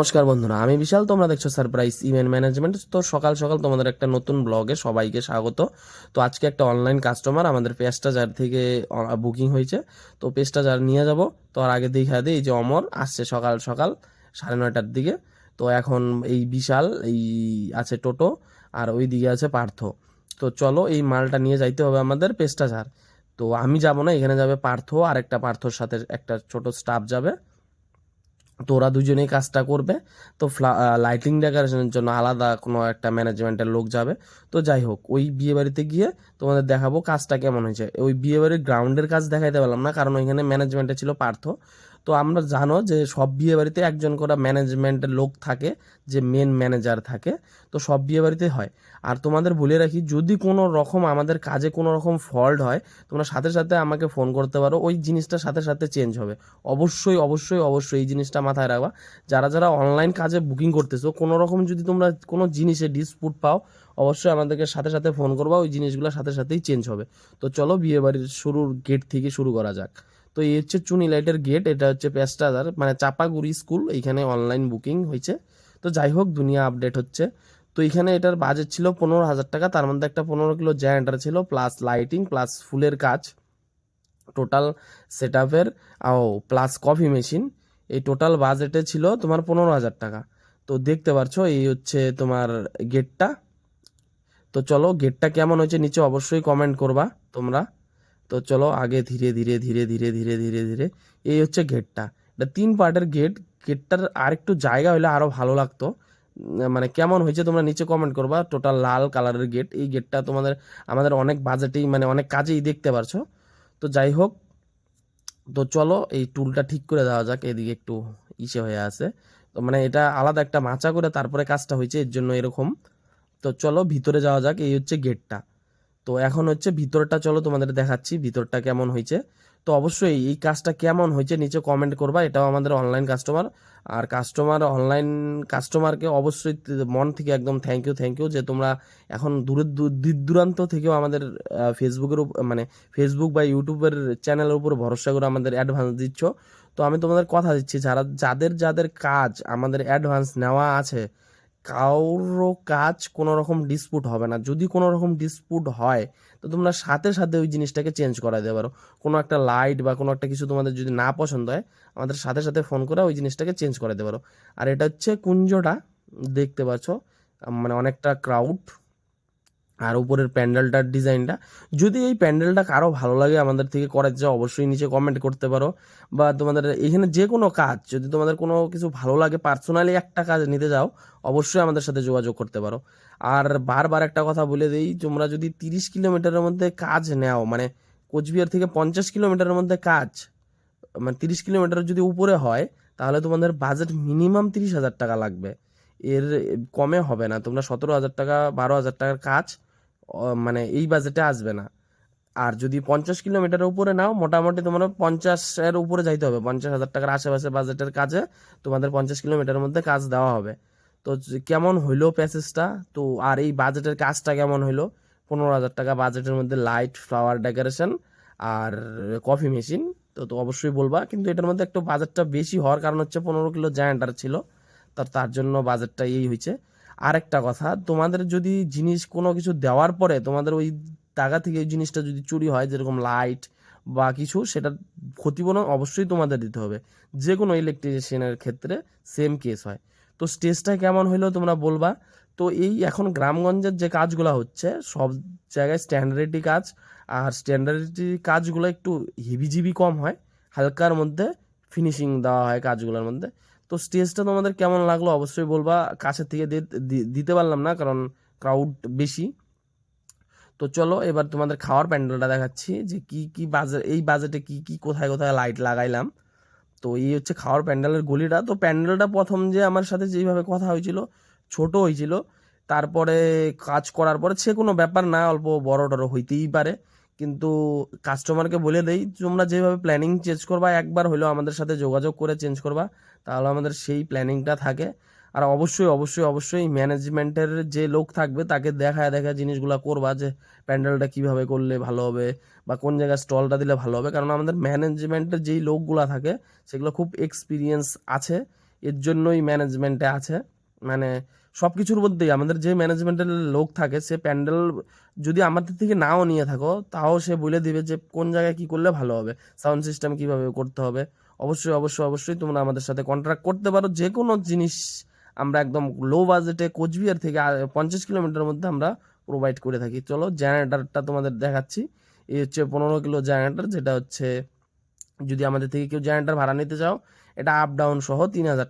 নমস্কার বন্ধুরা, আমি বিশাল, তোমরা দেখছ সারপ্রাইজ ইভেন্ট ম্যানেজমেন্ট তো সকাল সকাল তোমাদের একটা নতুন ব্লগে সবাইকে স্বাগত। তো আজকে একটা অনলাইন কাস্টমার আমাদের পেজটা যার থেকে বুকিং হয়েছে। তো পেজটা যার নিয়ে যাব। তো আর আগে দেখা দিই যে অমর আসছে সকাল সকাল, সাড়ে নয়টার দিকে। তো এখন এই বিশাল, এই আছে টোটো আর ওই দিকে আছে পার্থ। তো চলো এই মালটা নিয়ে যাইতে হবে আমাদের পেজটা যার তো আমি যাব না, এখানে যাবে পার্থ আর একটা পার্থর সাথে একটা ছোট স্টাফ যাবে। তো ওরা দুজনেই কাজটা করবে। তো লাইটিং ডেকোরেশনের জন্য আলাদা কোনো একটা ম্যানেজমেন্টের লোক যাবে। তো যাই হোক, ওই বিয়ে বাড়িতে গিয়ে তোমাদের দেখাবো কাজটা কেমন হয়েছে। ওই বিয়ে বাড়ির গ্রাউন্ডের কাজ দেখাইতে পারলাম না, কারণ ওইখানে ম্যানেজমেন্টে ছিল পার্থ। তো আমরা জানো যে সব বিয়ে বাড়িতে একজন করে ম্যানেজমেন্টের লোক থাকে, যে মেন ম্যানেজার থাকে, তো সব বিয়ে বাড়িতে হয়। আর তোমাদের বলে রাখি, যদি কোনো রকম আমাদের কাজে কোনো রকম ফল্ট হয়, তোমরা সাথে সাথে আমাকে ফোন করতে পারো, ওই জিনিসটা সাথে সাথে চেঞ্জ হবে। অবশ্যই অবশ্যই অবশ্যই এই জিনিসটা মাথায় রাখবা। যারা যারা অনলাইন কাজে বুকিং করতেছো, কোনো রকম যদি তোমরা কোনো জিনিসে ডিসপুট পাও, অবশ্যই আমাদেরকে সাথে সাথে ফোন করবা, ওই জিনিসগুলো সাথে সাথেই চেঞ্জ হবে। তো চলো বিয়ে বাড়ির শুরুর গেট থেকে শুরু করা যাক। তো এই হচ্ছে চুনি লাইটের গেট এটা হচ্ছে পেস্টাদার মানে চাপাগুড়ি স্কুল, এইখানে অনলাইন বুকিং হয়েছে। তো যাই হোক, দুনিয়া আপডেট হচ্ছে। তো এখানে এটার বাজেট ছিল পনেরো হাজার টাকা, তার মধ্যে একটা পনেরো কিলো জ্যান্ডার ছিল প্লাস লাইটিং প্লাস ফুলের কাজ টোটাল সেট আপের প্লাস কফি মেশিন এই টোটাল বাজেটে ছিল তোমার পনেরো হাজার টাকা। তো দেখতে পারছ, এই হচ্ছে তোমার গেটটা তো চলো গেটটা কেমন হয়েছে নিচে অবশ্যই কমেন্ট করবা তোমরা। তো চলো আগে ধীরে ধীরে ধীরে ধীরে ধীরে ধীরে ধীরে। এই হচ্ছে গেটটা এটা তিন পার্টের গেট গেটটার আর একটু জায়গা হলে আরও ভালো লাগতো। মানে কেমন হয়েছে তোমরা নিচে কমেন্ট করবা। টোটাল লাল কালারের গেট এই গেটটা তোমাদের, আমাদের অনেক বাজেটেই মানে অনেক কাজেই দেখতে পারছ। তো যাই হোক, তো চলো এই টুলটা ঠিক করে দেওয়া যাক। এদিকে একটু ইসে হয়ে আছে। তো মানে এটা আলাদা একটা মাচা করে তারপরে কাজটা হয়েছে, এর জন্য এরকম। তো চলো ভিতরে যাওয়া যাক। এই হচ্ছে গেটটা তো এখন হচ্ছে ভিতরটা চলো তোমাদের দেখাচ্ছি ভিতরটা কেমন হয়েছে। তো অবশ্যই এই কাজটা কেমন হয়েছে নিচে কমেন্ট করবা, এটাও আমাদের অনলাইন কাস্টমার আর কাস্টমার অনলাইন কাস্টমারকে অবশ্যই মন থেকে একদম থ্যাংক ইউ থ্যাংক ইউ যে তোমরা এখন দূর দূর দূরান্ত থেকেও আমাদের ফেসবুকের উপ- মানে ফেসবুক বা ইউটিউবের চ্যানেলের উপর ভরসা করে আমাদের অ্যাডভান্স দিচ্ছ। তো আমি তোমাদের কথা দিচ্ছি, যারা, যাদের যাদের কাজ আমাদের অ্যাডভান্স নেওয়া আছে কারও কাজ কোনো রকম ডিসপুট হবে না। যদি কোনো রকম ডিসপুট হয়, তো তোমরা সাথে সাথে ওই জিনিসটাকে চেঞ্জ করা দিতে পারো। কোনো একটা লাইট বা কোনো একটা কিছু তোমাদের যদি না পছন্দ হয়, আমাদের সাথে সাথে ফোন করে ওই জিনিসটাকে চেঞ্জ করে দিতে পারো। আর এটা হচ্ছে কুঞ্জটা, দেখতে পাচ্ছ মানে অনেকটা ক্রাউড আর উপরের প্যান্ডেলটার ডিজাইনটা। যদি এই প্যান্ডেলটা কারও ভালো লাগে আমাদের থেকে করাতে চাও অবশ্যই নিচে কমেন্ট করতে পারো। বা তোমাদের এখানে যে কোনো কাজ, যদি তোমাদের কোনো কিছু ভালো লাগে পার্সোনালি একটা কাজ নিতে যাও অবশ্যই আমাদের সাথে যোগাযোগ করতে পারো। আর বারবার একটা কথা বলে দিই, তোমরা যদি তিরিশ কিলোমিটারের মধ্যে কাজ নেও মানে কোচবিহার থেকে পঞ্চাশ কিলোমিটারের মধ্যে কাজ মানে তিরিশ কিলোমিটার যদি উপরে হয়, তাহলে তোমাদের বাজেট মিনিমাম তিরিশ হাজার টাকা লাগবে। এর কমে হবে না, তোমরা সতেরো হাজার টাকা, বারো হাজার টাকার কাজ মানে এই বাজেটে আসবে না। আর যদি পঞ্চাশ কিলোমিটারের উপরে নাও, মোটামুটি তোমার পঞ্চাশের উপরে যাইতে হবে। পঞ্চাশ হাজার টাকার আশেপাশে বাজেটের কাজে তোমাদের পঞ্চাশ কিলোমিটারের মধ্যে কাজ দেওয়া হবে। তো কেমন হইল প্যাসেজটা তো আর এই বাজেটের কাজটা কেমন হইল? পনেরো হাজার টাকা বাজেটের মধ্যে লাইট ফ্লাওয়ার ডেকোরেশন আর কফি মেশিন তো তো অবশ্যই বলবা। কিন্তু এটার মধ্যে একটু বাজেটটা বেশি হওয়ার কারণ হচ্ছে পনেরো কিলো জায়ান্টার ছিল। তার তার জন্য বাজেটটা এই হয়েছে আরেকটা কথা, তোমাদের যদি জিনিস কোনো কিছু দেওয়ার পরে তোমাদের ওই টাকা থেকে ওই জিনিসটা যদি চুরি হয়, যেরকম লাইট বা কিছু সেটা ক্ষতিপূরণ অবশ্যই তোমাদের দিতে হবে। যে কোনো ইলেকট্রিশিয়ানের ক্ষেত্রে সেম কেস হয়। তো স্টেজটা কেমন হইল তোমরা বলবা? তো এই এখন গ্রামগঞ্জের যে কাজগুলো হচ্ছে, সব জায়গায় স্ট্যান্ডার্ডি কাজ, আর স্ট্যান্ডার্ডি কাজগুলো একটু হিবিজিবি কম হয়। হালকার মধ্যে ফিনিশিং দেওয়া হয় কাজগুলোর মধ্যে। তো স্টেজটা তোমাদের কেমন লাগল অবশ্যই বলবা। কাছের থেকে দিতে পারলাম না, কারণ ক্রাউড বেশি। তো চলো, এবার তোমাদের খাওয়ার প্যান্ডেলটা দেখাচ্ছি যে কি কি বাজেট এই বাজেটে কি কি, কোথায় কোথায় লাইট লাগাইলাম। তো এই হচ্ছে খাওয়ার প্যান্ডেলের গলিটা। তো প্যান্ডেলটা প্রথম যে আমার সাথে যেইভাবে কথা হয়েছিল, ছোট হয়েছিল। তারপরে কাজ করার পরে সে কোনো ব্যাপার না, অল্প বড় টড় হইতেই পারে। কিন্তু কাস্টমারকে বলে দেই, তোমরা যেভাবে প্ল্যানিং চেঞ্জ করবা, একবার হলেও আমাদের সাথে যোগাযোগ করে চেঞ্জ করবা, তাহলে আমাদের সেই প্ল্যানিংটা থাকে। আর অবশ্যই অবশ্যই অবশ্যই ম্যানেজমেন্টের যে লোক থাকবে, তাকে দেখায় দেখা জিনিসগুলো করবা যে প্যান্ডেলটা কীভাবে করলে ভালো হবে বা কোন জায়গায় স্টলটা দিলে ভালো হবে। কারণ আমাদের ম্যানেজমেন্টের যেই লোকগুলো থাকে, সেগুলো খুব এক্সপিরিয়েন্স আছে, এর জন্যই ম্যানেজমেন্টে আছে। মানে সব কিছুর মধ্যেই আমাদের যে ম্যানেজমেন্টের লোক থাকে, সে প্যান্ডেল যদি আমাদের থেকে নাও নিয়ে থাকো, তাও সে বলে দিবে যে কোন জায়গায় কি করলে ভালো হবে সাউন্ড সিস্টেম কীভাবে করতে হবে। অবশ্যই অবশ্যই অবশ্যই তোমরা আমাদের সাথে কন্ট্রাক্ট করতে পারো। যে কোনো জিনিস আমরা একদম লো বাজেটে কোচবিহার থেকে পঞ্চাশ কিলোমিটার মধ্যে আমরা প্রোভাইড করে থাকি। চলো জেনারেটারটা তোমাদের দেখাচ্ছি। এই হচ্ছে পনেরো কিলো জেনারেটার যেটা হচ্ছে যদি আমাদের থেকে কেউ জেনারেটার ভাড়া নিতে চাও, এটা আপ ডাউন সহ তিন হাজার